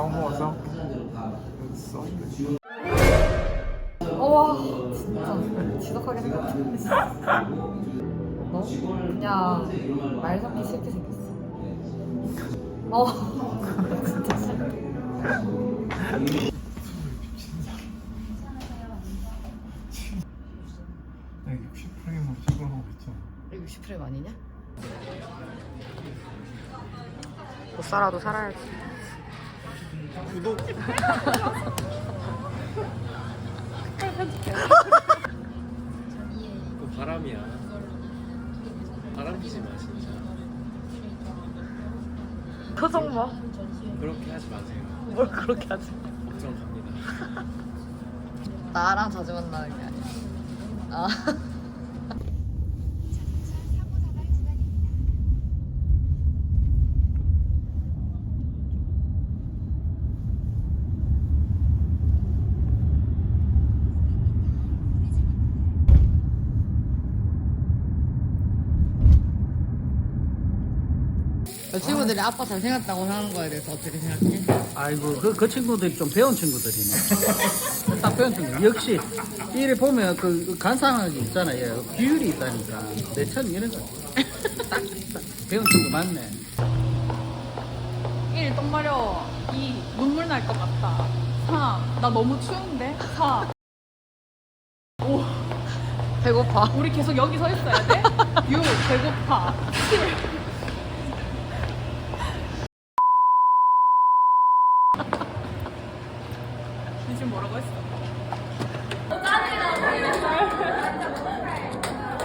먹어서 써와 진짜 지독하게 생겼네 너 그냥 말 섞기 싫게 생겼어. 어 진짜 싫어. 나 60프레임으로 찍으러 가고 있잖아. 이거 60프레임 아니냐? 못 살아도 살아야지 구독 그 바람이야. 바람 피지 마 진짜. 표정 봐. 그렇게 하지 마세요. 뭘 그렇게 하지? 걱정 갑니다. 나랑 자주 만나는 게 아니야. 아. 친구들이 아빠 잘 생겼다고 하는 거에 대해서 어떻게 생각해? 아이고 그, 그 친구들이 좀 배운 친구들이네 딱 배운 친구 역시 이래 보면 그 간상하게 있잖아요 비율이 있다니까 내천 이런 거딱 딱 배운 친구 맞네 1. 똥 마려워 2. 눈물 날 것 같다 3. 나 너무 추운데 4. 배고파. 우리 계속 여기 서 있어야 돼 6. 배고파 7. 지금 뭐라고 했어?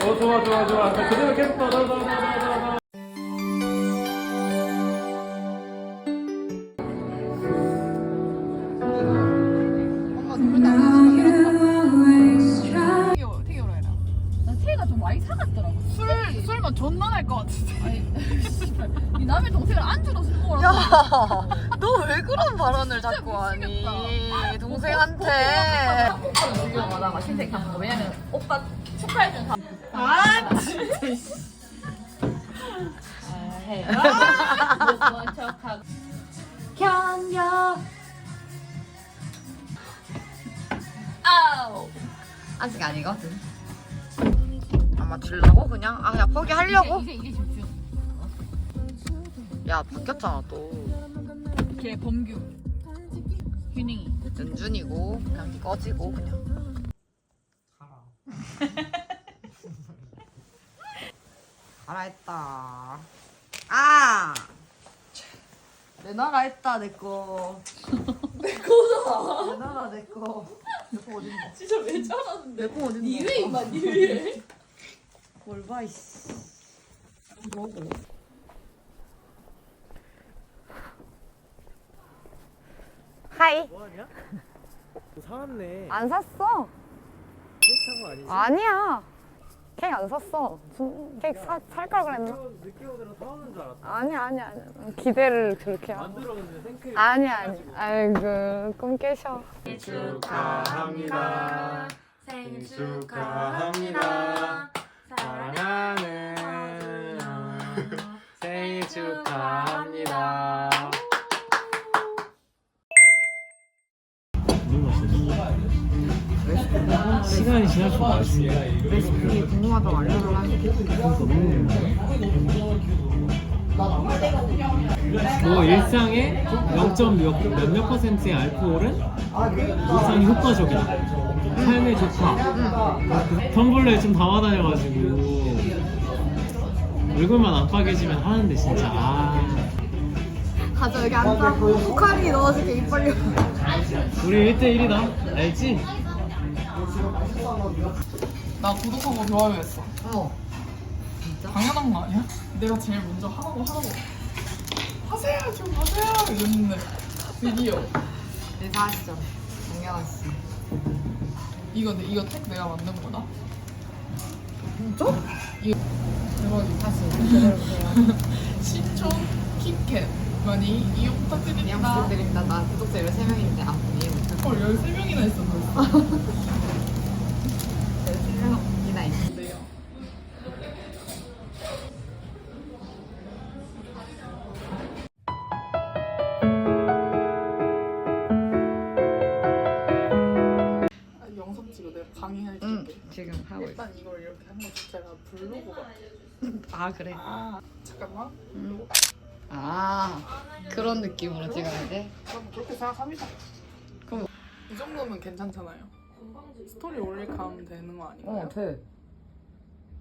어 좋아 좋아 좋아. 그대로 계속 더더더 더더 엄 나 태가 좀 많이 사갔더라고 술, 술만 존나 날 것 같은데 아니 이 남의 동생을 안주로 술 먹으라고 야, 너 왜 그런 발언을 자꾸 하니? 동생한테. 지금 하다가 신세 간 거. 왜냐면 오빠 축하해준 다. 아, 진짜. 못본 척하고. 견뎌. 아우. 아직 아니거든. 아마 줄라고? 그냥? 아 그냥 포기하려고? 이제 이제 집중 야 바뀌었잖아 또. 걔 범규. 휴닝이. 연준이고 그냥 꺼지고 그냥. 가라 했다. 아! 내 나라 했다 내꺼 내 거잖아 내 나라 내꺼 내꺼 어딘데 진짜 왜 저러는데? 내꺼 어딘데 니왜 임마 니왜 뭘 봐 이씨 뭐고 하이 뭐하냐? 뭐 사왔네. 안 샀어 케이크 산거 아니지? 아니야. 케이크 안 샀어. 준- 케이크 사, 살 걸 그랬나? 늦게 오더라 사오는 줄 알았다. 아니야, 아니야, 아니야. 기대를 그렇게 하고. 만들었는데 생크림. 아니야, 아니야. 아이고, 꿈 깨셔. 축하합니다 생일 축하합니다 사랑하는 생일 축하합니다. 시간이 지날수록 맛있네. 레시피 궁금하다고 알려달라 뭐 일상의 0.몇 몇몇 퍼센트의 알코올은 일상이 효과적이다. 삶에 좋다. 텀블러에 좀 담아다녀가지고 얼굴만 안 빨개지면 하는데 진짜 아 가자, 여기 앉아. 포카리 넣어줄게, 입 벌려. 우리 1대1이다 알지? 나 구독하고 좋아요했어 어. 당연한 거 아니야? 내가 제일 먼저 하라고 하라고 하세요 좀 하세요 이랬는데 드디어 인사하시죠. 정경아 씨. 이거 내- 이거 택 내가 만든 거다 진짜? 이거 대박이다 다시 기다려주세요. 신촌 kit캣 많이 이용 부탁드립니다 부탁드립니다. 나 구독자 13명인데 안 이해 못해. 헐 13명이나 있어 벌써 이렇게 한 거 자체가 블로그 같아. 아 그래. 아 잠깐만. 아 그런 느낌으로 찍어야 돼. 그럼 그렇게 생각합니다. 그럼- 이 정도면 괜찮잖아요. 스토리 올릴까 하면 되는 거 아닌가요? 어 돼.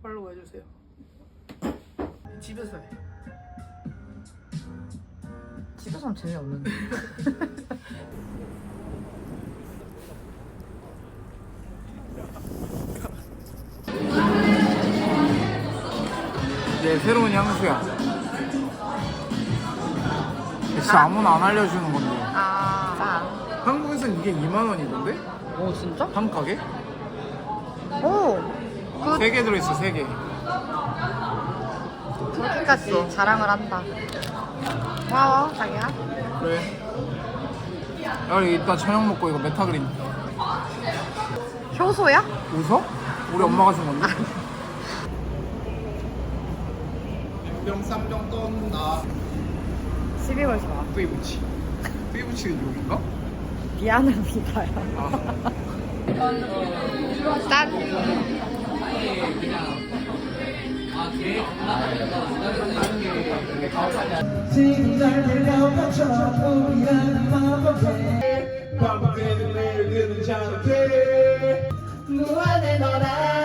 팔로우 해주세요. 집에서 해. 집에서는 재미없는데. 새로운 향수야. 진짜 아무나 안 알려주는 건데. 아. 한국에선 이게 2만 원이던데? 오 진짜? 한 가게? 오. 그 세 개 들어있어, 세 개. 그렇게까지 자랑을 한다. 고마워 자기야. 그래. 야, 우리 이따 저녁 먹고 이거 메타그린. 효소야? 웃어? 우리 엄마가 준 건데? 병 쌈병 떤다. 12월 좋아. 뚜이부치. 뚜이부치는 욕인가? 미안합니다요. 아. 짠. 반복되는 매일 드는 잔게 무한의 너란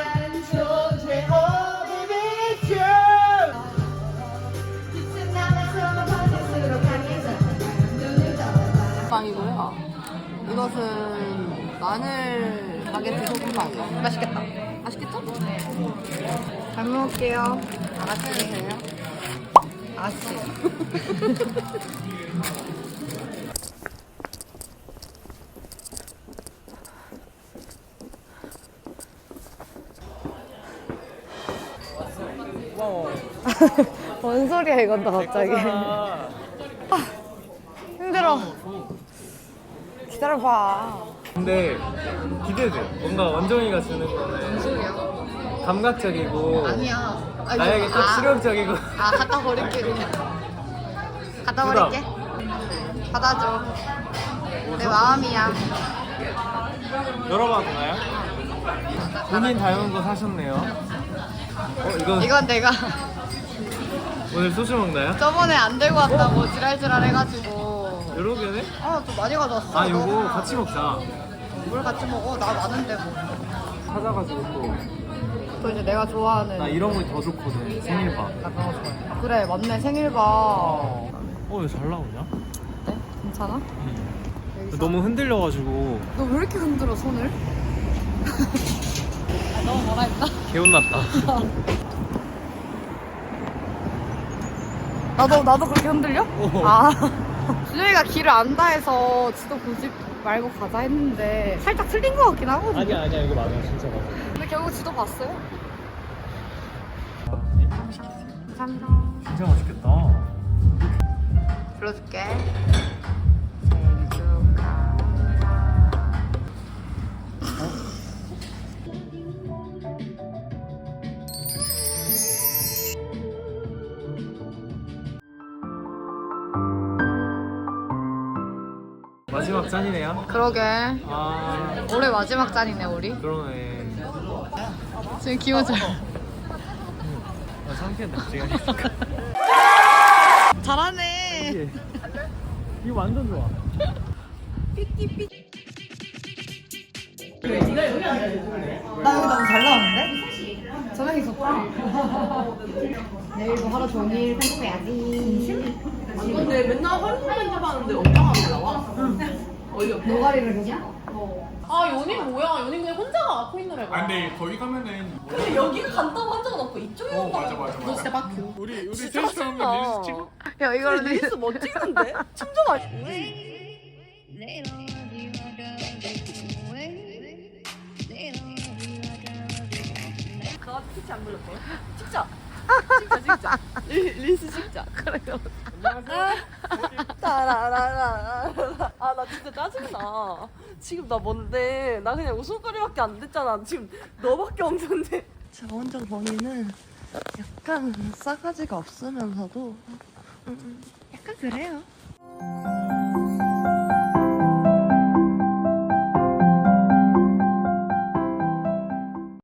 이것은 마늘 바게트 소금빵. 맛있겠다. 맛있겠죠? 잘 먹을게요. 알았지. 알았지. 뭔 소리야 이건 다 갑자기. 아, 힘들어. 기다려봐. 근데 기대돼. 뭔가 원정이가 주는 거는 감각적이고 아니야. 아, 나에게 좀 아. 실용적이고 아 갖다 버릴게 그냥 갖다. 버릴게 받아줘 내 마음이야 열어봐도 되나요? 본인 닮은 거 사셨네요. 어 이거 이건 내가 오늘 소주 먹나요? 저번에 안 들고 왔다고 지랄지랄 해가지고 여러 개네? 어좀 많이 가져왔어 아 요거 같이 먹자. 뭘 같이 먹어 나 많은데 뭐. 찾아가지고 또 나 또 이제 내가 좋아하는 이런 거 더 좋거든. 생일밥. 나 그런 거 좋아해 그래 맞네 생일밥 어왜 잘 나오냐? 네? 괜찮아? 너무 흔들려가지고 너 왜 이렇게 흔들어 손을? 아, 너무 뭐라 했다 개운났다. 나도 나도 그렇게 흔들려? 아 준영이가 길을 안다 해서 지도 보지 말고 가자 했는데 살짝 틀린 것 같긴 하거든요. 아니야 아니야 이거 맞아 진짜 맞아. 근데 결국 지도 봤어요. 감사합니다. 진짜 맛있겠다. 불러줄게. 짠이네요. 그러게 아 올해 마지막 잔이네 우리. 그러네. 지금 기분. 아 상쾌한데 갑자기. 잘하네. 이거 완전 좋아. 나 여기 너무 잘 나오는데? 저녁이 좋다. 내일도 하루 종일 공부해야지. 근데 맨날 활동만 해봤는데 엄마가 안 나와? 어이없네. 노가리를 계속? 아 연인 뭐야? 연인 그냥 혼자가 앞에 있는 애가. 근데 거기 가면은 근데 여기가 간다고 한 적은 없고 이쪽에 어, 온다고. 맞아, 맞아, 너 맞아. 진짜 빡큐. 우리 우리 진짜 셋이서 한번 릴스 찍어. 야 이거를 릴스 뭐 찍는데? 춤좀 하지. 강아지 피치 안 불렸어요? 찍자. 찍자 찍자. 릴, 릴스 찍자. 그래요. 따라라라. 아 나 진짜 짜증나. 지금 나 뭔데? 나 그냥 웃음소리밖에 안 됐잖아. 지금 너밖에 없는데. 저 혼자 본인은 약간 싸가지가 없으면서도 음, 약간 그래요.